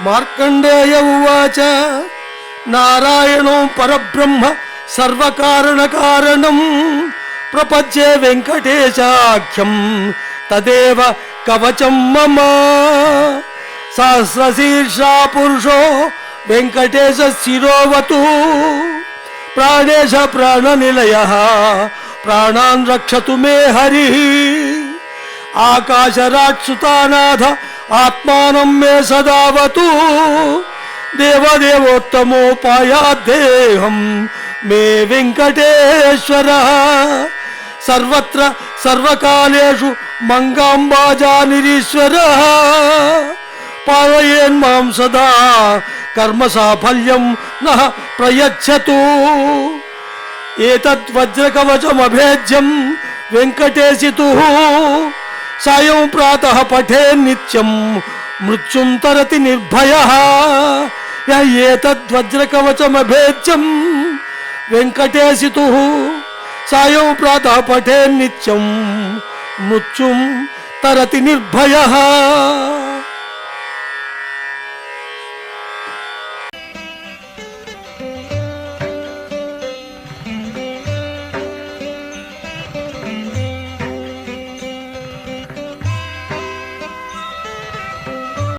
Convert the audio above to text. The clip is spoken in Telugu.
మార్కండేయ ఉవాచ. నారాయణం పరబ్రహ్మ సర్వకారణ కారణం. ప్రపంచే వెంకటేశాఖ్యం. తదేవ కవచం మమ. సహస్రశీర్షా పురుషో వెంకటేశ శిరోవతు. ప్రాణేశ ప్రాణనిలయ. ప్రాణాన్ రక్షతు మే హరి. ఆకాశరాక్షుతానాథ ఆత్మానం మే సదావతు. దేవదేవోత్తమోపాయాదేహం మే వెంకటేశ్వర. సర్వత్ర సర్వకాలేషు మంగాంబాజానిరీశ్వర పాలయేన్మాం సదా కర్మ సాఫల్యం నః ప్రయచ్చతు. ఏతద్వజ్రకవచమభేద్యం వెంకటేశితు. సాయం ప్రాత పఠే నిత్యం. మృత్యుం తరతి నిర్భయ. ఏతద్వజ్రకవచమభేద్యం. వెంకటేశితు. సాయం ప్రాత పఠే నిత్యం. మృత్యుం తరతి నిర్భయ.